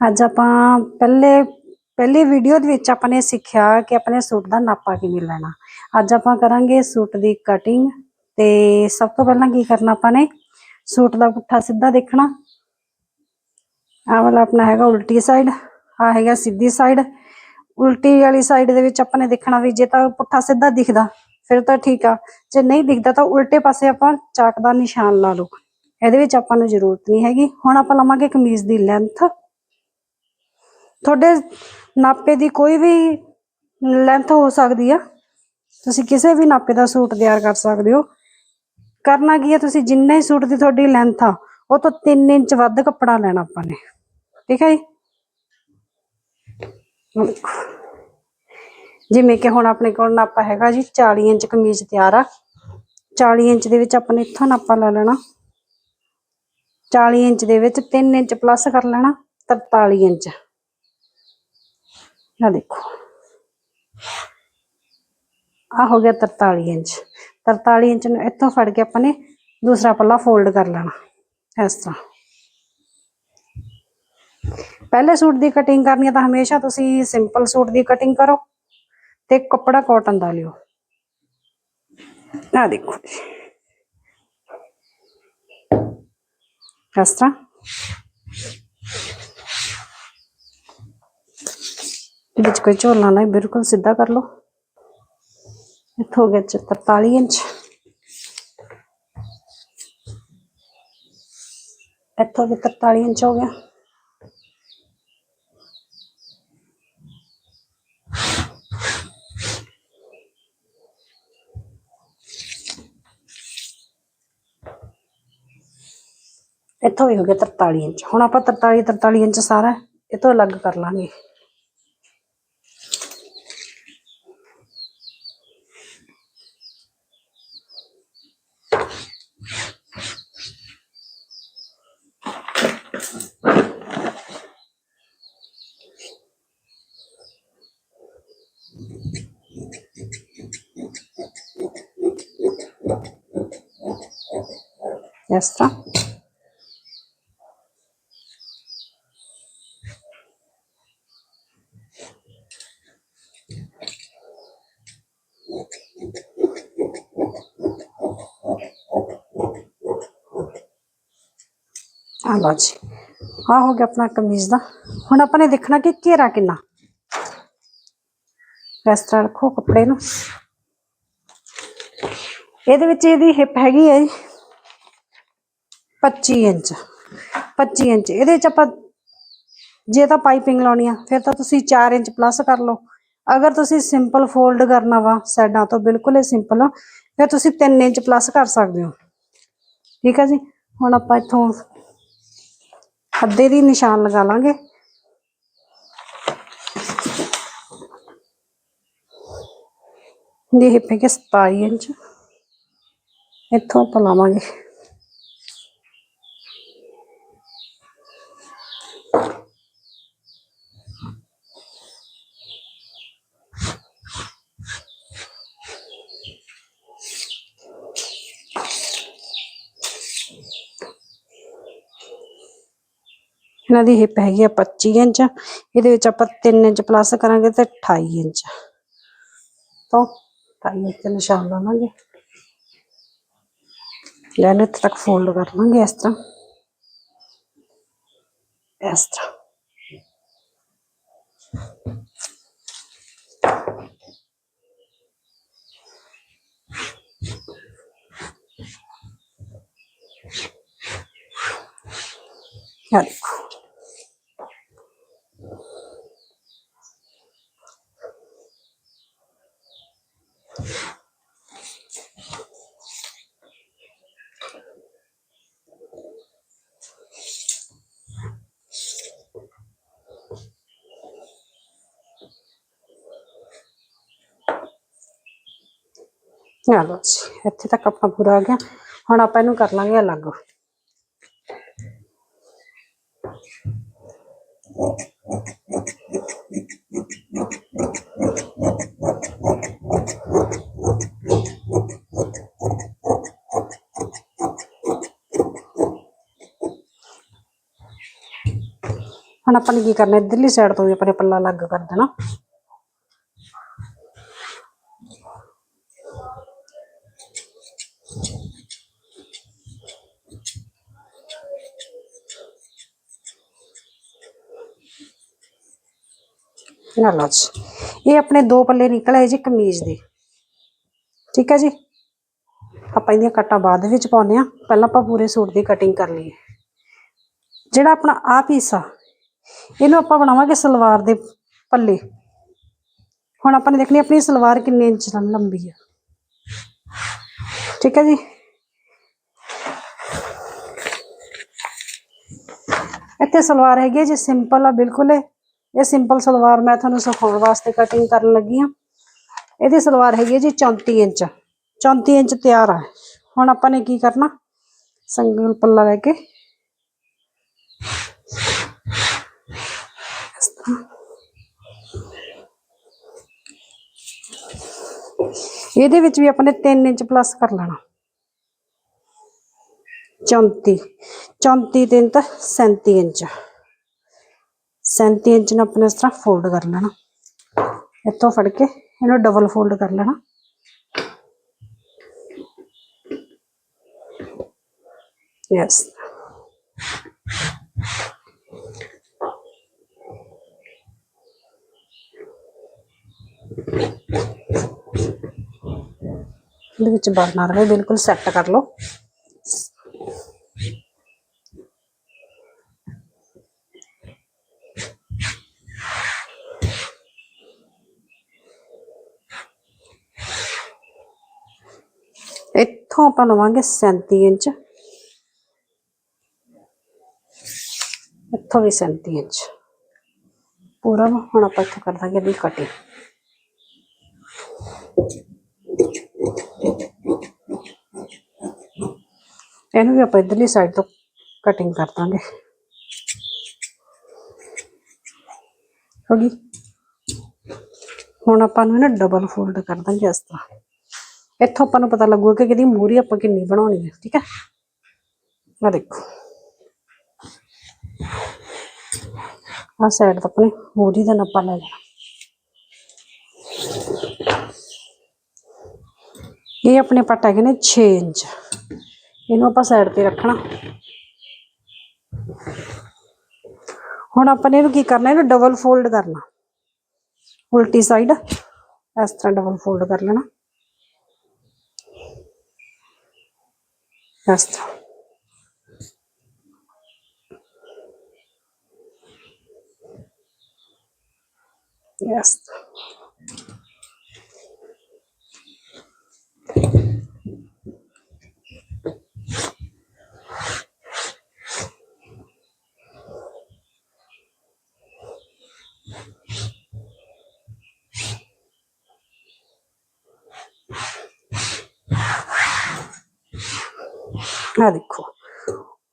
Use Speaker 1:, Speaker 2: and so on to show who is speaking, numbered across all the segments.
Speaker 1: ਅੱਜ ਆਪਾਂ ਪਹਿਲੇ, ਪਹਿਲੀ ਵੀਡੀਓ ਦੇ ਵਿੱਚ ਆਪਾਂ ਨੇ ਸਿੱਖਿਆ ਕਿ ਆਪਣੇ ਸੂਟ ਦਾ ਨਾਪਾ ਕਿਵੇਂ ਲੈਣਾ। ਅੱਜ ਆਪਾਂ ਕਰਾਂਗੇ ਸੂਟ ਦੀ ਕਟਿੰਗ ਤੇ ਸਭ ਤੋਂ ਪਹਿਲਾਂ ਕੀ ਕਰਨਾ ਆਪਾਂ ਨੇ, ਸੂਟ ਦਾ ਪੁੱਠਾ ਸਿੱਧਾ ਦੇਖਣਾ। ਆਹ ਵਾਲਾ ਆਪਣਾ ਹੈਗਾ ਉਲਟੀ ਸਾਈਡ ਆ ਹੈਗਾ ਸਿੱਧੀ ਸਾਈਡ ਉਲਟੀ ਵਾਲੀ ਸਾਈਡ ਦੇ ਵਿੱਚ ਆਪਾਂ ਨੇ ਦੇਖਣਾ ਵੀ ਜੇ ਤਾਂ ਪੁੱਠਾ ਸਿੱਧਾ ਦਿਖਦਾ, ਫਿਰ ਤਾਂ ਠੀਕ ਆ। ਜੇ ਨਹੀਂ ਦਿਖਦਾ ਤਾਂ ਉਲਟੇ ਪਾਸੇ ਆਪਾਂ ਚਾਕ ਦਾ ਨਿਸ਼ਾਨ ਲਾ ਲਓ। ਇਹਦੇ ਵਿੱਚ ਆਪਾਂ ਨੂੰ ਜ਼ਰੂਰਤ ਨਹੀਂ ਹੈਗੀ। ਹੁਣ ਆਪਾਂ ਲਵਾਂਗੇ ਕਮੀਜ਼ ਦੀ ਲੈਂਥ ਤੁਹਾਡੇ ਨਾਪੇ ਦੀ ਕੋਈ ਵੀ ਲੈਂਥ ਹੋ ਸਕਦੀ ਆ। ਤੁਸੀਂ ਕਿਸੇ ਵੀ ਨਾਪੇ ਦਾ ਸੂਟ ਤਿਆਰ ਕਰ ਸਕਦੇ ਹੋ। ਕਰਨਾ ਕੀ ਹੈ ਤੁਸੀਂ ਜਿੰਨਾ ਹੀ ਸੂਟ ਦੀ ਤੁਹਾਡੀ ਲੈਂਥ ਆ, ਉਹ ਤੋਂ 3 ਇੰਚ ਵੱਧ ਕੱਪੜਾ ਲੈਣਾ ਆਪਾਂ ਨੇ। ਠੀਕ ਹੈ ਜੀ? ਜਿਵੇਂ ਕਿ ਹੁਣ ਆਪਣੇ ਕੋਲ ਨਾਪਾ ਹੈਗਾ ਜੀ 40 ਇੰਚ ਕਮੀਜ਼ ਤਿਆਰ ਆ। 40 ਇੰਚ ਦੇ ਵਿੱਚ ਆਪਾਂ ਨੇ ਇੱਥੋਂ ਨਾਪਾ ਲੈ ਲੈਣਾ। 40 ਇੰਚ ਦੇ ਵਿੱਚ 3 ਇੰਚ ਪਲੱਸ ਕਰ ਲੈਣਾ 43 ਇੰਚ। ਆ ਦੇਖੋ। ਆ ਹੋ ਗਿਆ 43 ਇੰਚ। 43 ਇੰਚ ਨੂੰ ਇੱਥੋਂ ਫੜ ਕੇ ਆਪਾਂ ਨੇ ਦੂਸਰਾ ਪੱਲਾ ਫੋਲਡ ਕਰ ਲੈਣਾ ਇਸ ਤਰ੍ਹਾਂ। ਪਹਿਲੇ ਸੂਟ ਦੀ ਕਟਿੰਗ ਕਰਨੀ ਹੈ ਤਾਂ ਹਮੇਸ਼ਾ ਤੁਸੀਂ ਸਿੰਪਲ ਸੂਟ ਦੀ ਕਟਿੰਗ ਕਰੋ ਤੇ ਕੱਪੜਾ ਕਾਟਨ ਦਾ ਲਿਓ। ਆ ਦੇਖੋ ਇਸ ਤਰ੍ਹਾਂ। ਵਿੱਚ ਕੋਈ ਝੋਲਾ ਨਹੀਂ ਬਿਲਕੁਲ ਸਿੱਧਾ ਕਰ ਲਓ। ਇੱਥੋਂ ਹੋ ਗਿਆ 43 ਇੰਚ। ਇੱਥੋਂ ਵੀ 43 ਇੰਚ ਹੋ ਗਿਆ। ਇੱਥੋਂ ਵੀ ਹੋ ਗਿਆ 43 ਇੰਚ। ਹੁਣ ਆਪਾਂ 43 43 ਇੰਚ ਸਾਰਾ ਇਹ ਤੋਂ ਅਲੱਗ ਕਰ ਲਾਂਗੇ। ਇਸ ਤਰ੍ਹਾਂ ਆ ਲਓ ਜੀ ਆ ਹੋ ਗਿਆ ਆਪਣਾ ਕਮੀਜ਼ ਦਾ ਹੁਣ ਆਪਾਂ ਨੇ ਦੇਖਣਾ ਕਿ ਘੇਰਾ ਕਿੰਨਾ ਇਸ ਤਰ੍ਹਾਂ ਰੱਖੋ ਕੱਪੜੇ ਨੂੰ ਇਹਦੇ ਵਿੱਚ ਇਹਦੀ ਹਿੱਪ ਹੈਗੀ ਹੈ ਜੀ 25 ਇੰਚ 25 ਇੰਚ। ਇਹਦੇ ਵਿੱਚ ਆਪਾਂ ਜੇ ਤਾਂ ਪਾਈਪਿੰਗ ਲਾਉਣੀ ਆ, ਫਿਰ ਤਾਂ ਤੁਸੀਂ 4 ਇੰਚ ਪਲੱਸ ਕਰ ਲਓ। ਅਗਰ ਤੁਸੀਂ ਸਿੰਪਲ ਫੋਲਡ ਕਰਨਾ ਵਾ ਸਾਈਡਾਂ ਤੋਂ, ਬਿਲਕੁਲ ਹੀ ਸਿੰਪਲ ਫਿਰ ਤੁਸੀਂ 3 ਇੰਚ ਪਲੱਸ ਕਰ ਸਕਦੇ ਹੋ। ਠੀਕ ਹੈ ਜੀ? ਹੁਣ ਆਪਾਂ ਇੱਥੋਂ ਅੱਧੇ ਦੀ ਨਿਸ਼ਾਨ ਲਗਾ ਲਾਂਗੇ। ਦੀ ਹਿੱਪ ਹੈਗੀ 27 ਇੰਚ। ਇੱਥੋਂ ਆਪਾਂ ਲਾਵਾਂਗੇ। ਇਹਨਾਂ ਦੀ ਹਿੱਪ ਹੈਗੀ ਆ 25 ਇੰਚ, ਇਹਦੇ ਵਿੱਚ ਆਪਾਂ 3 ਇੰਚ ਪਲੱਸ ਕਰਾਂਗੇ ਤੇ 28 ਇੰਚ। ਤੋਂ 28 ਇੰਚ ਨਿਸ਼ਾਨ ਲਾਵਾਂਗੇ। ਲੈਨ ਇੱਥੇ ਤੱਕ ਫੋਲਡ ਕਰ ਲਾਂਗੇ ਇਸ ਤਰ੍ਹਾਂ। ਇਸ ਤਰ੍ਹਾਂ। ਆ ਦੇਖੋ ਜੀ, ਇੱਥੇ ਤੱਕ ਆਪਣਾ ਪੂਰਾ ਆ ਗਿਆ। ਹੁਣ ਆਪਾਂ ਇਹਨੂੰ ਕਰ ਲਾਂਗੇ ਅਲੱਗ। ਹੁਣ ਆਪਾਂ ਨੇ ਕੀ ਕਰਨਾ, ਇਧਰਲੀ ਸਾਈਡ ਤੋਂ ਵੀ ਆਪਣੇ ਪੱਲਾ ਅਲੱਗ ਕਰ ਦੇਣਾ। ਨਾ ਲਓ ਇਹ ਆਪਣੇ ਦੋ ਪੱਲੇ ਨਿਕਲ ਆਏ ਜੀ ਕਮੀਜ਼ ਦੇ। ਠੀਕ ਹੈ ਜੀ? ਆਪਾਂ ਇਹਦੀਆਂ ਕੱਟਾਂ ਬਾਅਦ ਵਿੱਚ ਪਾਉਂਦੇ ਆ ਪਹਿਲਾਂ ਆਪਾਂ ਪੂਰੇ ਸੂਟ ਦੀ ਕਟਿੰਗ ਕਰ ਲਈਏ। ਜਿਹੜਾ ਆਪਣਾ ਆ ਪੀਸ ਆ, ਇਹਨੂੰ ਆਪਾਂ ਬਣਾਵਾਂਗੇ ਸਲਵਾਰ ਦੇ ਪੱਲੇ। ਹੁਣ ਆਪਾਂ ਨੇ ਦੇਖਣੀ ਆਪਣੀ ਸਲਵਾਰ ਕਿੰਨੇ ਇੰਚ ਲੰਬੀ ਆ। ਠੀਕ ਹੈ ਜੀ? ਇੱਥੇ ਸਲਵਾਰ ਹੈਗੀ ਹੈ ਜੀ ਸਿੰਪਲ ਆ, ਬਿਲਕੁਲ। ਇਹ ਇਹ ਸਿੰਪਲ ਸਲਵਾਰ ਮੈਂ ਤੁਹਾਨੂੰ ਸਿਖਾਉਣ ਵਾਸਤੇ ਕਟਿੰਗ ਕਰਨ ਲੱਗੀ ਆ ਇਹਦੀ ਸਲਵਾਰ ਹੈਗੀ ਹੈ ਜੀ 34 ਇੰਚ। 34 ਇੰਚ ਤਿਆਰ ਆ। ਹੁਣ ਆਪਾਂ ਨੇ ਕੀ ਕਰਨਾ? ਸਿੰਗਲ ਪੱਲਾ ਲੈ ਕੇ ਇਸ ਤਰ੍ਹਾਂ। ਇਹਦੇ ਵਿੱਚ ਵੀ ਆਪਾਂ ਨੇ 3 ਇੰਚ ਪਲੱਸ ਕਰ ਲੈਣਾ। 34 34 ਤਿੰਨ ਤਾਂ 37 ਇੰਚ। 37 ਇੰਚ ਨੂੰ ਆਪਣੇ ਇਸ ਤਰ੍ਹਾਂ ਫੋਲਡ ਕਰ ਲੈਣਾ ਇੱਥੋਂ ਫੜ ਕੇ ਇਹਨੂੰ ਡਬਲ ਫੋਲਡ ਕਰ ਲੈਣਾ ਯੈਸ ਇਹਦੇ ਵਿੱਚ ਬਾਹਰ ਨਾ ਰਹੇ ਬਿਲਕੁਲ ਸੈੱਟ ਕਰ ਲਓ ਇੱਥੋਂ ਆਪਾਂ ਲਵਾਂਗੇ 37 ਇੰਚ। ਇੱਥੋਂ ਵੀ 37 ਇੰਚ। ਪੂਰਾ ਹੁਣ ਆਪਾਂ ਇੱਥੋਂ ਕਰ ਦਾਂਗੇ ਇਹਦੀ ਕਟਿੰਗ ਇਹਨੂੰ ਵੀ ਆਪਾਂ ਇਧਰਲੀ ਸਾਈਡ ਤੋਂ ਕਟਿੰਗ ਕਰ ਦਾਂਗੇ। ਹੋ ਗਈ? ਹੁਣ ਆਪਾਂ ਨੂੰ ਨਾ ਡਬਲ ਫੋਲਡ ਕਰ ਦਾਂਗੇ ਇਸ ਤਰ੍ਹਾਂ। ਇੱਥੋਂ ਆਪਾਂ ਨੂੰ ਪਤਾ ਲੱਗੂਗਾ ਕਿ ਕਿਹਦੀ ਮੂਰੀ ਆਪਾਂ ਕਿੰਨੀ ਬਣਾਉਣੀ ਹੈ, ਠੀਕ ਹੈ? ਆ ਦੇਖੋ। ਆ ਸਾਈਡ ਤੋਂ ਆਪਣੇ ਮੂਰੀ ਦਾ ਨੱਪਾ ਲੈ ਲੈਣਾ। ਇਹ ਆਪਣੇ ਪੱਟ ਹੈਗੇ ਨੇ 6 ਇੰਚ। ਇਹਨੂੰ ਆਪਾਂ ਸਾਈਡ ਤੇ ਰੱਖਣਾ। ਹੁਣ ਆਪਾਂ ਨੇ ਇਹਨੂੰ ਕੀ ਕਰਨਾ, ਇਹਨੂੰ ਡਬਲ ਫੋਲਡ ਕਰਨਾ। ਉਲਟੀ ਸਾਈਡ ਇਸ ਤਰ੍ਹਾਂ ਡਬਲ ਫੋਲਡ ਕਰ ਲੈਣਾ। ਇਸ ਤਰ੍ਹਾਂ ਆ ਦੇਖੋ।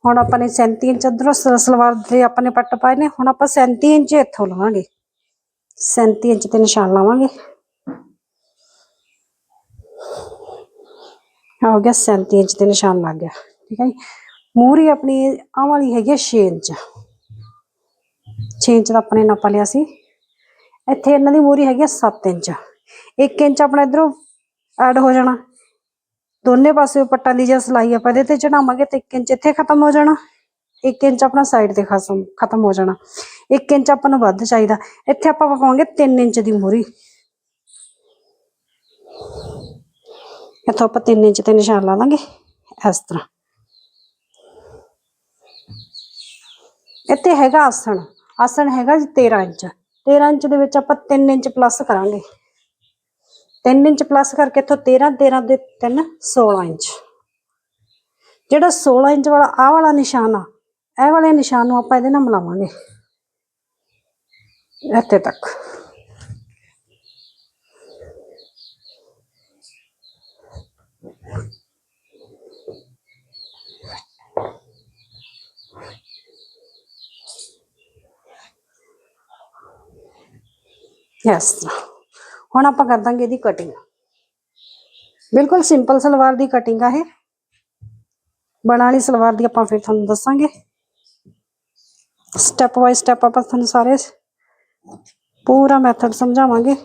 Speaker 1: ਹੁਣ ਆਪਾਂ ਨੇ 37 ਇੰਚ ਅਧਰੋਂ ਸਲਵਾਰ ਦੇ ਆਪਾਂ ਨੇ ਪੱਟ ਪਾਏ ਨੇ। ਹੁਣ ਆਪਾਂ 37 ਇੰਚ ਇੱਥੋਂ ਲਵਾਂਗੇ। 37 ਇੰਚ ਤੇ ਨਿਸ਼ਾਨ ਲਾਵਾਂਗੇ। ਹੋ ਗਿਆ 37 ਇੰਚ ਤੇ ਨਿਸ਼ਾਨ ਲੱਗ ਗਿਆ। ਠੀਕ ਹੈ ਜੀ? ਮੂਰੀ ਆਪਣੀ ਆਹ ਵਾਲੀ ਹੈਗੀ 6 ਇੰਚ। 6 ਇੰਚ ਦਾ ਆਪਣੇ ਨਾਪਾ ਲਿਆ ਸੀ। ਇੱਥੇ ਇਹਨਾਂ ਦੀ ਮੂਰੀ ਹੈਗੀ 7 ਇੰਚ। 1 ਇੰਚ ਆਪਣਾ ਇਧਰੋਂ ਐਡ ਹੋ ਜਾਣਾ। ਦੋਨੇ ਪਾਸੇ ਪੱਟਾਂ ਦੀ ਜੇ ਸਲਾਈ ਆਪਾਂ ਇਹਦੇ ਤੇ ਚੜਾਵਾਂਗੇ ਤੇ 1 ਇੰਚ ਇੱਥੇ ਖਤਮ ਹੋ ਜਾਣਾ 1 ਇੰਚ ਆਪਣਾ ਸਾਈਡ ਤੇ ਖਤਮ ਖਤਮ ਹੋ ਜਾਣਾ। 1 ਇੰਚ ਆਪਾਂ ਨੂੰ ਵੱਧ ਚਾਹੀਦਾ। ਇੱਥੇ ਆਪਾਂ ਪਕਾਵਾਂਗੇ 3 ਇੰਚ ਦੀ ਮੂਰੀ। ਇੱਥੋਂ ਆਪਾਂ 3 ਇੰਚ ਤੇ ਨਿਸ਼ਾਨ ਲਾ ਦਾਂਗੇ ਇਸ ਤਰ੍ਹਾਂ। ਇੱਥੇ ਹੈਗਾ ਆਸਣ। ਆਸਣ ਹੈਗਾ ਜੀ 13 ਇੰਚ। 13 ਇੰਚ ਦੇ ਵਿੱਚ ਆਪਾਂ 3 ਇੰਚ ਪਲੱਸ ਕਰਾਂਗੇ। 3 ਇੰਚ ਪਲੱਸ ਕਰਕੇ ਇੱਥੋਂ 13 13 ਦੇ 3 16 ਇੰਚ। ਜਿਹੜਾ 16 ਇੰਚ ਵਾਲਾ, ਆਹ ਵਾਲਾ ਨਿਸ਼ਾਨ ਆ, ਇਹ ਵਾਲੇ ਨਿਸ਼ਾਨ ਨੂੰ ਆਪਾਂ ਇਹਦੇ ਨਾਲ ਮਿਲਾਵਾਂਗੇ। ਇੱਥੇ ਤੱਕ। ਯਸ ਹੁਣ ਆਪਾਂ ਕਰ ਦਾਂਗੇ ਇਹਦੀ ਕਟਿੰਗ ਬਿਲਕੁਲ ਸਿੰਪਲ ਸਲਵਾਰ ਦੀ ਕਟਿੰਗ ਆ ਇਹ। ਬਣਾ ਵਾਲੀ ਸਲਵਾਰ ਦੀ ਆਪਾਂ ਫਿਰ ਤੁਹਾਨੂੰ ਦੱਸਾਂਗੇ। ਸਟੈਪ ਬਾਈ ਸਟੈਪ ਆਪਾਂ ਤੁਹਾਨੂੰ ਸਾਰੇ ਪੂਰਾ ਮੈਥਡ ਸਮਝਾਵਾਂਗੇ।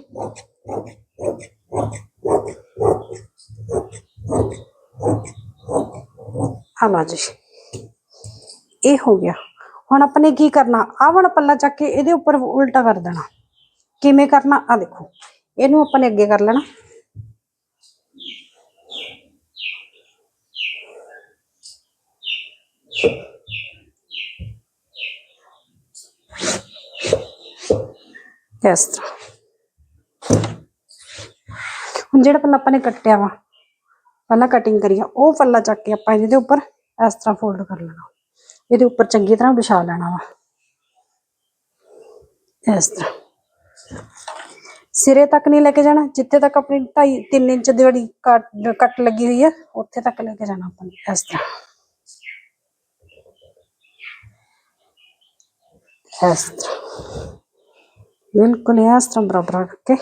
Speaker 1: ਹਾਂ ਜੀ। ਇਹ ਹੋ ਗਿਆ। ਹੁਣ ਆਪਾਂ ਨੇ ਕੀ ਕਰਨਾ? ਆਹ ਵਾਲਾ ਪੱਲਾ ਚੱਕ ਕੇ ਇਹਦੇ ਉੱਪਰ ਉਲਟਾ ਕਰ ਦੇਣਾ। ਕਿਵੇਂ ਕਰਨਾ? ਆ ਦੇਖੋ। ਇਹਨੂੰ ਆਪਾਂ ਨੇ ਅੱਗੇ ਕਰ ਲੈਣਾ। ਇਸ ਤਰ੍ਹਾਂ। ਹੁਣ ਜਿਹੜਾ ਪੱਲਾ ਆਪਾਂ ਨੇ ਕੱਟਿਆ ਵਾ, ਪਹਿਲਾਂ ਕਟਿੰਗ ਕਰੀ ਆ, ਉਹ ਪੱਲਾ ਚੱਕ ਕੇ ਆਪਾਂ ਇਹਦੇ ਉੱਪਰ ਇਸ ਤਰ੍ਹਾਂ ਫੋਲਡ ਕਰ ਲੈਣਾ। ਇਹਦੇ ਉੱਪਰ ਚੰਗੀ ਤਰ੍ਹਾਂ ਵਿਛਾ ਲੈਣਾ ਵਾ। ਇਸ ਤਰ੍ਹਾਂ। ਸਿਰੇ ਤੱਕ ਨਹੀਂ ਲੈ ਕੇ ਜਾਣਾ ਜਿੱਥੇ ਤੱਕ ਆਪਣੀ 2.5 3 ਇੰਚ ਦੀ ਜਿਹੜੀ ਕੱਟ ਕੱਟ ਲੱਗੀ ਹੋਈ ਹੈ ਉੱਥੇ ਤੱਕ ਲੈ ਕੇ ਜਾਣਾ ਆਪਾਂ ਨੇ ਇਸ ਤਰ੍ਹਾਂ ਇਸ ਤਰ੍ਹਾਂ ਬਿਲਕੁਲ ਇਸ ਤਰ੍ਹਾਂ ਬਰਾਬਰ ਰੱਖ ਕੇ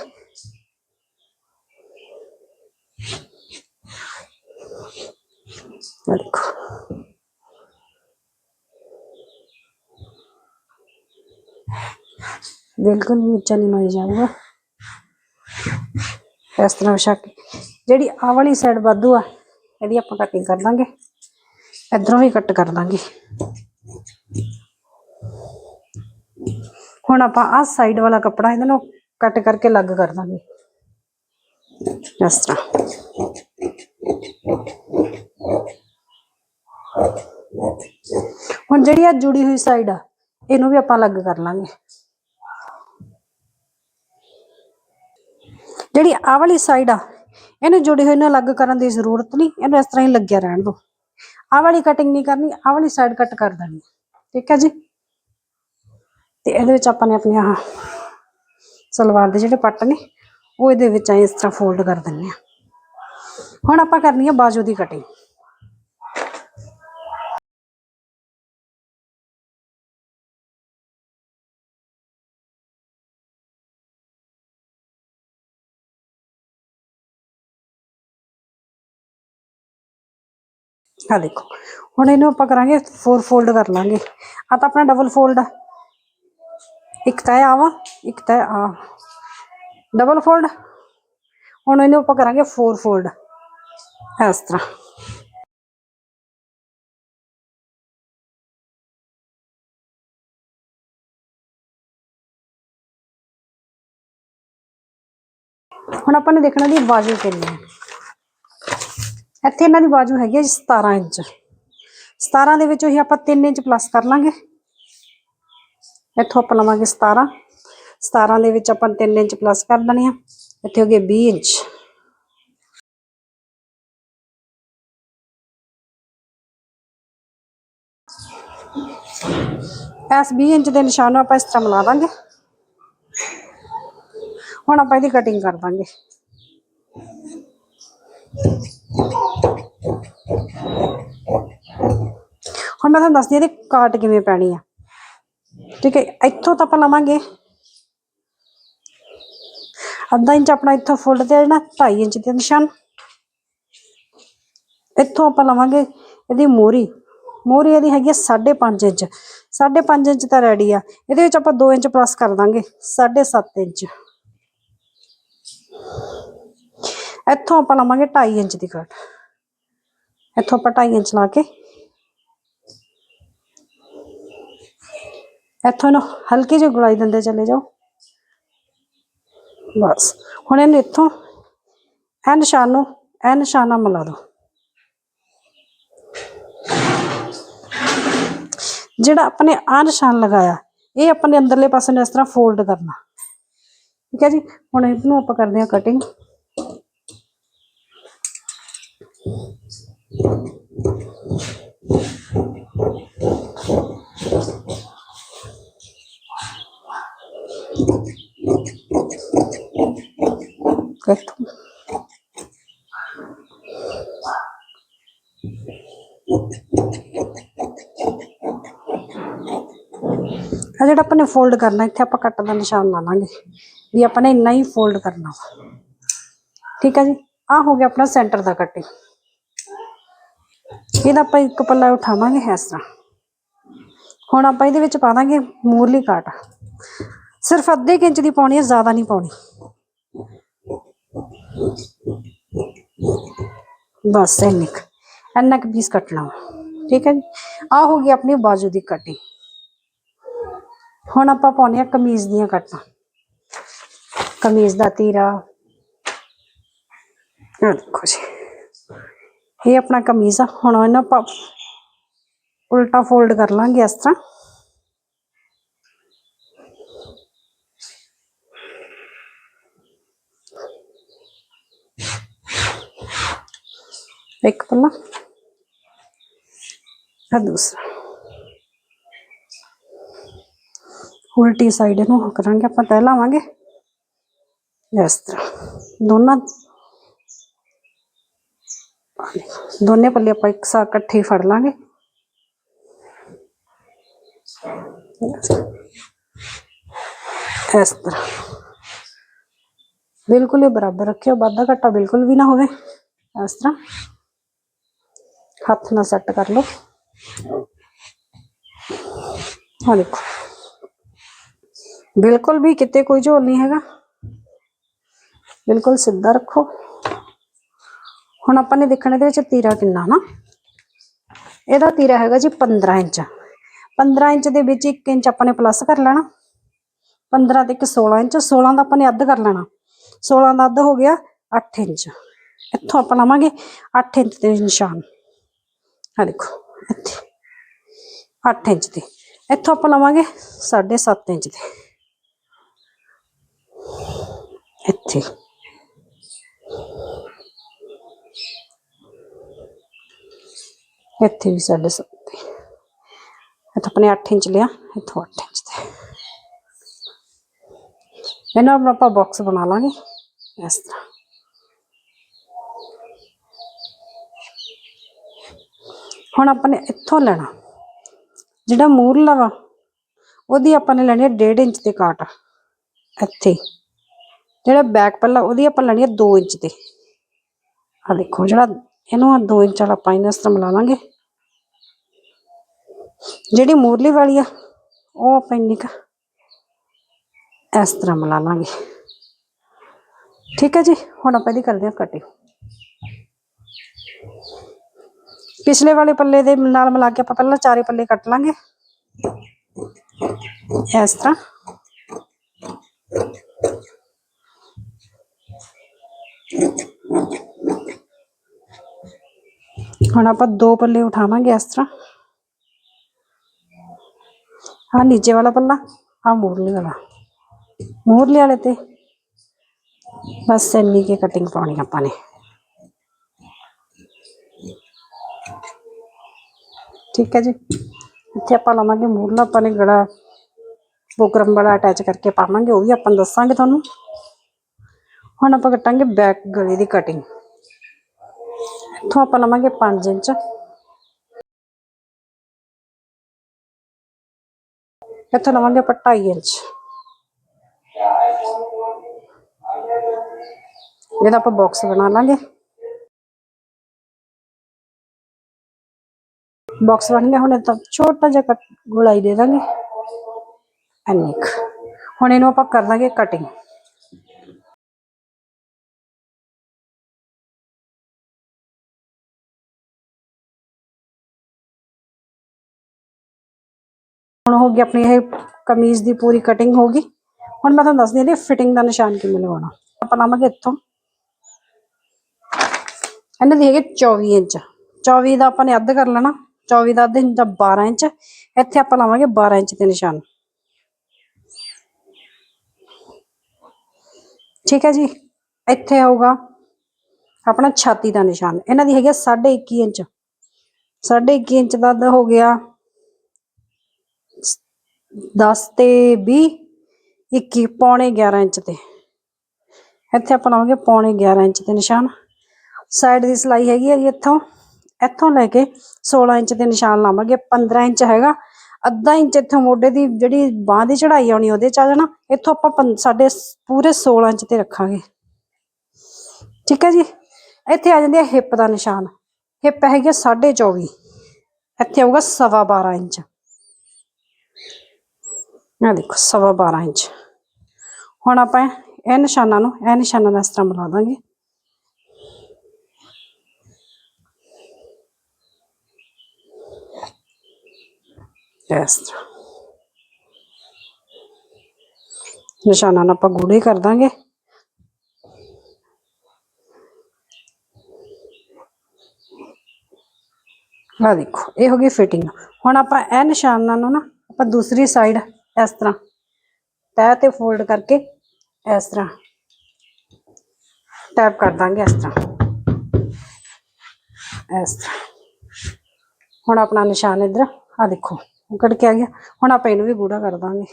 Speaker 1: ਇਹ ਦੇਖੋ ਬਿਲਕੁਲ ਨੀਚਾ ਨਹੀਂ ਮਾਰੀ ਜਾਊਗਾ ਇਸ ਤਰ੍ਹਾਂ ਵਿਛਾ ਕੇ ਜਿਹੜੀ ਆਹ ਵਾਲੀ ਸਾਈਡ ਵਾਧੂ ਆ, ਇਹਦੀ ਆਪਾਂ ਕਟਿੰਗ ਕਰ ਦਾਂਗੇ ਇਧਰੋਂ ਵੀ ਕੱਟ ਕਰ ਦਾਂਗੇ ਹੁਣ ਆਪਾਂ ਆਹ ਸਾਈਡ ਵਾਲਾ ਕੱਪੜਾ ਇਹਨਾਂ ਨੂੰ ਕੱਟ ਕਰਕੇ ਅਲੱਗ ਕਰ ਦਾਂਗੇ ਇਸ ਤਰ੍ਹਾਂ। ਹੁਣ ਜਿਹੜੀ ਆ ਜੁੜੀ ਹੋਈ ਸਾਈਡ ਆ, ਇਹਨੂੰ ਵੀ ਆਪਾਂ ਅਲੱਗ ਕਰ ਲਾਂਗੇ। ਜਿਹੜੀ ਆਹ ਵਾਲੀ ਸਾਈਡ ਆ, ਇਹਨੂੰ ਜੁੜੀ ਹੋਈ ਨੂੰ ਅਲੱਗ ਕਰਨ ਦੀ ਜ਼ਰੂਰਤ ਨਹੀਂ, ਇਹਨੂੰ ਇਸ ਤਰ੍ਹਾਂ ਹੀ ਲੱਗਿਆ ਰਹਿਣ ਦਿਓ ਆਹ ਵਾਲੀ ਕਟਿੰਗ ਨਹੀਂ ਕਰਨੀ, ਆਹ ਵਾਲੀ ਸਾਈਡ ਕੱਟ ਕਰ ਦੇਣੀ ਠੀਕ ਹੈ ਜੀ? ਤੇ ਇਹਦੇ ਵਿੱਚ ਆਪਾਂ ਨੇ ਆਪਣੀ ਆਹ ਸਲਵਾਰ ਦੇ ਜਿਹੜੇ ਪੱਟ ਨੇ, ਉਹ ਇਹਦੇ ਵਿੱਚ ਐਂ ਇਸ ਤਰ੍ਹਾਂ ਫੋਲਡ ਕਰ ਦਿੰਨੇ ਆ ਹੁਣ ਆਪਾਂ ਕਰਨੀ ਆ ਬਾਜੂ ਦੀ ਕਟਿੰਗ ਆ ਦੇਖੋ। ਹੁਣ ਇਹਨੂੰ ਆਪਾਂ ਕਰਾਂਗੇ ਫੋਰ ਫੋਲਡ ਕਰ ਲਾਂਗੇ। ਆ ਤਾਂ ਆਪਣਾ ਡਬਲ ਫੋਲਡ ਆ। ਇੱਕ ਤਾਂ ਆ ਵਾ, ਇੱਕ ਤਾਂ ਆ ਡਬਲ ਫੋਲਡ ਹੁਣ ਇਹਨੂੰ ਆਪਾਂ ਕਰਾਂਗੇ ਫੋਰ ਫੋਲਡ ਇਸ ਤਰ੍ਹਾਂ। ਹੁਣ ਆਪਾਂ ਨੇ ਦੇਖਣਾ ਦੀ ਬਾਜੂ ਕਿੰਨੀ ਹੈ ਇੱਥੇ ਇਹਨਾਂ ਦੀ ਬਾਜੂ ਹੈਗੀ ਹੈ ਜੀ 17 ਇੰਚ। 17 ਦੇ ਵਿੱਚ ਹੀ ਆਪਾਂ 3 ਇੰਚ ਪਲੱਸ ਕਰ ਲਾਂਗੇ। ਇੱਥੋਂ ਆਪਾਂ ਲਵਾਂਗੇ 17 17 ਦੇ ਵਿੱਚ ਆਪਾਂ 3 ਇੰਚ ਪਲੱਸ ਕਰ ਦੇਣੇ ਆ। ਇੱਥੇ ਹੋ ਗਏ 20 ਇੰਚ। ਇਸ 20 ਇੰਚ ਦੇ ਨਿਸ਼ਾਨ ਨੂੰ ਆਪਾਂ ਇਸ ਤਰ੍ਹਾਂ ਮਿਲਾ ਦਾਂਗੇ। ਹੁਣ ਆਪਾਂ ਇਹਦੀ ਕਟਿੰਗ ਕਰ ਦਾਂਗੇ। ਹੁਣ ਮੈਂ ਤੁਹਾਨੂੰ ਦੱਸਦੀ ਹਾਂ ਇਹਦੀ ਕਾਟ ਕਿਵੇਂ ਪੈਣੀ ਆ। ਠੀਕ ਹੈ, ਇੱਥੋਂ ਤਾਂ ਆਪਾਂ ਲਵਾਂਗੇ। ਅੱਧਾ ਇੰਚ ਆਪਣਾ ਇੱਥੋਂ ਫੁੱਲ ਤੇ ਨਾ 2.5 ਇੰਚ ਦੇ ਨਿਸ਼ਾਨ। ਇੱਥੋਂ ਆਪਾਂ ਲਵਾਂਗੇ ਇਹਦੀ ਮੋਰੀ ਮੋਰੀ ਇਹਦੀ ਹੈਗੀ 5.5 ਇੰਚ। 5.5 ਇੰਚ ਤਾਂ ਰੈਡੀ ਆ। ਇਹਦੇ ਵਿੱਚ ਆਪਾਂ 2 ਇੰਚ ਪਲੱਸ ਕਰ ਦਾਂਗੇ 7.5 ਇੰਚ। ਇੱਥੋਂ ਆਪਾਂ ਲਵਾਂਗੇ 2.5 ਇੰਚ ਦੀ ਕੱਟ ਇੱਥੋਂ ਆਪਾਂ 2.5 ਇੰਚ ਲਾ ਕੇ ਇੱਥੋਂ ਨੂੰ ਹਲਕੀ ਜਿਹੀ ਗੁਲਾਈ ਦਿੰਦੇ ਚਲੇ ਜਾਓ। ਬਸ। ਹੁਣ ਇਹਨੂੰ ਇੱਥੋਂ ਇਹ ਨਿਸ਼ਾਨ ਨੂੰ, ਇਹ ਨਿਸ਼ਾਨਾ ਮਿਲਾ ਦਿਓ। ਜਿਹੜਾ ਆਪਣੇ ਆ ਨਿਸ਼ਾਨ ਲਗਾਇਆ, ਇਹ ਆਪਣੇ ਅੰਦਰਲੇ ਪਾਸੇ ਨੂੰ ਇਸ ਤਰ੍ਹਾਂ ਫੋਲਡ ਕਰਨਾ। ਠੀਕ ਹੈ ਜੀ? ਹੁਣ ਇਹਨੂੰ ਆਪਾਂ ਕਰਦੇ ਹਾਂ ਕਟਿੰਗ ਇੱਥੋਂ ਆ ਜਿਹੜਾ ਆਪਾਂ ਨੇ ਫੋਲਡ ਕਰਨਾ ਇੱਥੇ ਆਪਾਂ ਕੱਟ ਦਾ ਨਿਸ਼ਾਨ ਲਾ ਲਾਂਗੇ ਵੀ ਆਪਾਂ ਨੇ ਇੰਨਾ ਹੀ ਫੋਲਡ ਕਰਨਾ ਵਾ ਠੀਕ ਹੈ ਜੀ ਆ ਹੋ ਗਿਆ ਆਪਣਾ ਸੈਂਟਰ ਦਾ ਕਟਿੰਗ ਇਹਦਾ ਆਪਾਂ ਇੱਕ ਪੱਲਾ ਉਠਾਵਾਂਗੇ ਇਸ ਤਰ੍ਹਾਂ। ਹੁਣ ਆਪਾਂ ਇਹਦੇ ਵਿੱਚ ਪਾ ਦਾਂਗੇ ਮੂਰਲੀ ਕਾਟ ਸਿਰਫ ਅੱਧੇ ਕੁ ਇੰਚ ਦੀ ਪਾਉਣੀ ਹੈ, ਜ਼ਿਆਦਾ ਨਹੀਂ ਪਾਉਣੀ। ਬਸ ਇੰਨੀ ਕੁ, ਇੰਨਾ ਕੁ ਪੀਸ ਕੱਟਣਾ ਵਾ। ਠੀਕ ਹੈ ਜੀ? ਆ ਹੋ ਗਈ ਆਪਣੀ ਬਾਜੂ ਦੀ ਕਟਿੰਗ ਹੁਣ ਆਪਾਂ ਪਾਉਣੇ ਆ ਕਮੀਜ਼ ਦੀਆਂ ਕੱਟਾਂ ਕਮੀਜ਼ ਦਾ ਤੀਰਾ। ਦੇਖੋ ਜੀ। ਇਹ ਆਪਣਾ ਕਮੀਜ਼ ਆ, ਹੁਣ ਇਹਨਾਂ ਆਪਾਂ ਉਲਟਾ ਫੋਲਡ ਕਰ ਲਾਂਗੇ ਇਸ ਤਰ੍ਹਾਂ। ਇੱਕ ਪੱਲਾ ਆ ਦੂਸਰਾ। ਉਲਟੀ ਸਾਈਡ ਨੂੰ ਕਰਾਂਗੇ, ਆਪਾਂ ਤੈ ਲਾਵਾਂਗੇ। ਇਸ ਤਰ੍ਹਾਂ, ਦੋਨਾਂ ਦੋਨੇ ਪੱਲੇ ਆਪਾਂ ਇੱਕ ਸਾਥ ਇਕੱਠੇ ਹੀ ਫੜ ਲਾਂਗੇ। ਇਸ ਤਰ੍ਹਾਂ। ਬਿਲਕੁਲ ਹੀ ਬਰਾਬਰ ਰੱਖਿਓ, ਵਾਧਾ ਘਟਾ ਬਿਲਕੁਲ ਵੀ ਨਾ ਹੋਵੇ। ਇਸ ਤਰ੍ਹਾਂ। ਹੱਥ ਨਾਲ ਸੈੱਟ ਕਰ ਲਓ। ਆ ਦੇਖੋ। ਬਿਲਕੁਲ ਵੀ ਕਿਤੇ ਕੋਈ ਝੋਲ ਨਹੀਂ ਹੈਗਾ। ਬਿਲਕੁਲ ਸਿੱਧਾ ਰੱਖੋ। ਹੁਣ ਆਪਾਂ ਨੇ ਦੇਖਣਾ ਇਹਦੇ ਵਿੱਚ ਤੀਰਾ ਕਿੰਨਾ ਨਾ। ਇਹਦਾ ਤੀਰਾ ਹੈਗਾ ਜੀ 15 ਇੰਚ। 15 ਇੰਚ ਦੇ ਵਿੱਚ 1 ਇੰਚ ਆਪਾਂ ਨੇ ਪਲੱਸ ਕਰ ਲੈਣਾ। 15 ਤੇ ਇੱਕ 16 ਇੰਚ। 16 ਦਾ ਆਪਾਂ ਨੇ ਅੱਧ ਕਰ ਲੈਣਾ। 16 ਦਾ ਅੱਧ ਹੋ ਗਿਆ 8 ਇੰਚ। ਇੱਥੋਂ ਆਪਾਂ ਲਾਵਾਂਗੇ 8 ਇੰਚ ਦੇ ਨਿਸ਼ਾਨ। ਆ ਦੇਖੋ, ਇੱਥੇ। 8 ਇੰਚ ਤੇ ਇੱਥੋਂ ਆਪਾਂ ਲਵਾਂਗੇ 7.5 ਇੰਚ ਦੇ। ਇੱਥੇ। ਇੱਥੇ ਵੀ 7.5 ਤੇ ਆਪਣੇ 8 ਇੰਚ ਲਿਆ, ਇੱਥੋਂ 8 ਇੰਚ ਤੇ। ਇਹਨਾਂ ਨੂੰ ਆਪਾਂ ਬਾਕਸ ਬਣਾ ਲਾਂਗੇ, ਇਸ ਤਰ੍ਹਾਂ। ਹੁਣ ਆਪਾਂ ਨੇ ਇੱਥੋਂ ਲੈਣਾ। ਜਿਹੜਾ ਮੂਰਲਾ ਵਾ, ਉਹਦੀ ਆਪਾਂ ਨੇ ਲੈਣੀ ਹੈ 1.5 ਇੰਚ ਤੇ ਕਾਟ। ਇੱਥੇ। ਜਿਹੜਾ ਬੈਕ ਪੱਲਾ, ਉਹਦੀ ਆਪਾਂ ਲੈਣੀ ਹੈ 2 ਇੰਚ ਤੇ ਆ ਦੇਖੋ, ਜਿਹੜਾ ਇਹਨੂੰ ਆ 2 ਇੰਚ ਵਾਲਾ ਆਪਾਂ ਇਹਨੂੰ ਇਸ ਤਰ੍ਹਾਂ ਮਿਲਾ ਲਾਂਗੇ। ਜਿਹੜੀ ਮੂਰਲੀ ਵਾਲੀ ਆ, ਉਹ ਆਪਾਂ ਇੰਨੀ ਕੁ ਇਸ ਤਰ੍ਹਾਂ ਮਿਲਾ ਲਾਂਗੇ। ਠੀਕ ਹੈ ਜੀ, ਹੁਣ ਆਪਾਂ ਇਹਦੀ ਕਰਦੇ ਹਾਂ ਕਟਿੰਗ ਪਿਛਲੇ ਵਾਲੇ ਪੱਲੇ ਦੇ ਨਾਲ ਮਿਲਾ ਕੇ ਆਪਾਂ ਪਹਿਲਾਂ ਚਾਰੇ ਪੱਲੇ ਕੱਟ ਲਾਂਗੇ। ਇਸ ਤਰ੍ਹਾਂ। ਹੁਣ ਆਪਾਂ ਦੋ ਪੱਲੇ ਉਠਾਵਾਂਗੇ ਇਸ ਤਰ੍ਹਾਂ। ਆ ਨੀਚੇ ਵਾਲਾ ਪੱਲਾ ਆ ਮੂਰਲੇ ਵਾਲਾ। ਮੂਰਲੇ ਵਾਲੇ ਤੇ ਬਸ ਇੰਨੀ ਕੀ ਕਟਿੰਗ ਪਾਉਣੀ ਆਪਾਂ ਨੇ। ਠੀਕ ਹੈ ਜੀ। ਇੱਥੇ ਆਪਾਂ ਲਾਵਾਂਗੇ ਮੂਰਲਾ ਆਪਾਂ ਨੇ ਗੜਾ ਬੁਕਰਮ ਵਾਲਾ ਅਟੈਚ ਕਰਕੇ ਪਾਵਾਂਗੇ, ਉਹ ਵੀ ਆਪਾਂ ਦੱਸਾਂਗੇ ਤੁਹਾਨੂੰ। ਹੁਣ ਆਪਾਂ ਕੱਟਾਂਗੇ ਬੈਕ ਗਲੇ ਦੀ ਕਟਿੰਗ ਇੱਥੋਂ ਆਪਾਂ ਲਵਾਂਗੇ 5 ਇੰਚ। ਇੱਥੋਂ ਲਵਾਂਗੇ ਆਪਾਂ 2.5 ਇੰਚ। ਇਹਦਾ ਆਪਾਂ ਬਾਕਸ ਬਣਾ ਲਾਂਗੇ। ਬਾਕਸ ਬਣ ਗਿਆ, ਹੁਣ ਇਹ ਤਾਂ ਛੋਟਾ ਜਿਹਾ ਕੱਟ ਗੁਲਾਈ ਦੇ ਦਾਂਗੇ। ਇੰਨੀ ਹੁਣ ਇਹਨੂੰ ਆਪਾਂ ਕਰ ਦਾਂਗੇ ਕਟਿੰਗ ਹੁਣ ਹੋ ਗਈ ਆਪਣੀ ਇਹ ਕਮੀਜ਼ ਦੀ ਪੂਰੀ ਕਟਿੰਗ ਹੋ ਗਈ। ਹੁਣ ਮੈਂ ਤੁਹਾਨੂੰ ਦੱਸਦੀ ਹਾਂ ਫਿਟਿੰਗ ਦਾ ਨਿਸ਼ਾਨ ਕਿਵੇਂ ਲਗਾਉਣਾ। ਆਪਾਂ ਲਾਵਾਂਗੇ ਇੱਥੋਂ। ਇਹਨਾਂ ਦੀ ਹੈਗੇ 24 ਇੰਚ। 24 ਦਾ ਆਪਾਂ ਨੇ ਅੱਧ ਕਰ ਲੈਣਾ। 24 ਦਾ ਅੱਧ ਇੰਚ 12 ਇੰਚ। ਇੱਥੇ ਆਪਾਂ ਲਾਵਾਂਗੇ 12 ਇੰਚ ਦੇ ਨਿਸ਼ਾਨ। ਠੀਕ ਹੈ ਜੀ? ਇੱਥੇ ਆਊਗਾ ਆਪਣਾ ਛਾਤੀ ਦਾ ਨਿਸ਼ਾਨ। ਇਹਨਾਂ ਦੀ ਹੈਗੀ 21 ਇੰਚ। 21 ਇੰਚ ਦਾ ਅੱਧ ਹੋ ਗਿਆ। 10 ਤੇ 20 21 ਪੌਣੇ 11 ਇੰਚ ਤੇ। ਇੱਥੇ ਆਪਾਂ ਲਾਵਾਂਗੇ ਪੌਣੇ 11 ਇੰਚ ਤੇ ਨਿਸ਼ਾਨ। ਸਾਈਡ ਦੀ ਸਲਾਈ ਹੈਗੀ ਹੈ ਜੀ ਇੱਥੋਂ। ਇੱਥੋਂ ਲੈ ਕੇ 16 ਇੰਚ ਤੇ ਨਿਸ਼ਾਨ ਲਾਵਾਂਗੇ। 15 ਇੰਚ ਹੈਗਾ। ਅੱਧਾ ਇੰਚ ਇੱਥੋਂ ਮੋਢੇ ਦੀ ਜਿਹੜੀ ਬਾਹ ਦੀ ਚੜਾਈ ਆਉਣੀ, ਉਹਦੇ ਚ ਆ ਜਾਣਾ। ਇੱਥੋਂ ਆਪਾਂ ਪੰ- ਸਾਡੇ ਪੂਰੇ 16 ਇੰਚ ਤੇ ਰੱਖਾਂਗੇ। ਠੀਕ ਹੈ ਜੀ? ਇੱਥੇ ਆ ਜਾਂਦੀ ਹੈ ਹਿੱਪ ਦਾ ਨਿਸ਼ਾਨ। ਹਿੱਪ ਹੈਗੀ 24.5 ਇੱਥੇ ਆਊਗਾ ਸਵਾ 12 ਇੰਚ। ਆ ਦੇਖੋ, ਸਵਾ 12 ਇੰਚ। ਹੁਣ ਆਪਾਂ ਇਹ ਨਿਸ਼ਾਨਾਂ ਨੂੰ, ਇਹ ਨਿਸ਼ਾਨਾਂ ਨਾਲ ਇਸ ਤਰ੍ਹਾਂ ਬਣਾ ਦਾਂਗੇ। ਇਸ ਤਰ੍ਹਾਂ। ਨਿਸ਼ਾਨਾਂ ਨਾਲ ਆਪਾਂ ਗੂੜੇ ਕਰ ਦਾਂਗੇ। ਆ ਦੇਖੋ, ਇਹ ਹੋ ਗਈ ਫਿਟਿੰਗ ਹੁਣ ਆਪਾਂ ਇਹ ਨਿਸ਼ਾਨਾਂ ਨੂੰ ਨਾ, ਆਪਾਂ ਦੂਸਰੀ ਸਾਈਡ ਇਸ ਤਰ੍ਹਾਂ ਤਹਿ ਤੇ ਫੋਲਡ ਕਰਕੇ ਇਸ ਤਰ੍ਹਾਂ ਟੈਪ ਕਰ ਦਾਂਗੇ ਇਸ ਤਰ੍ਹਾਂ ਇਸ ਤਰ੍ਹਾਂ ਹੁਣ ਆਪਣਾ ਨਿਸ਼ਾਨ ਇਧਰ ਆ ਦੇਖੋ ਉਹ ਕੱਢ ਕੇ ਆ ਗਿਆ ਹੁਣ ਆਪਾਂ ਇਹਨੂੰ ਵੀ ਗੂੜਾ ਕਰ ਦਾਂਗੇ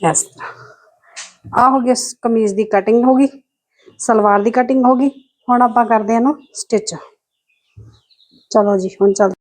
Speaker 1: ਇਸ ਤਰ੍ਹਾਂ ਆ ਹੋ ਗਿਆ ਸ- ਕਮੀਜ਼ ਦੀ ਕਟਿੰਗ ਹੋ ਗਈ ਸਲਵਾਰ ਦੀ ਕਟਿੰਗ ਹੋ ਗਈ ਹੁਣ ਆਪਾਂ ਕਰਦੇ ਹਾਂ ਨਾ ਸਟਿਚ ਚਲੋ ਜੀ ਹੁਣ ਚੱਲ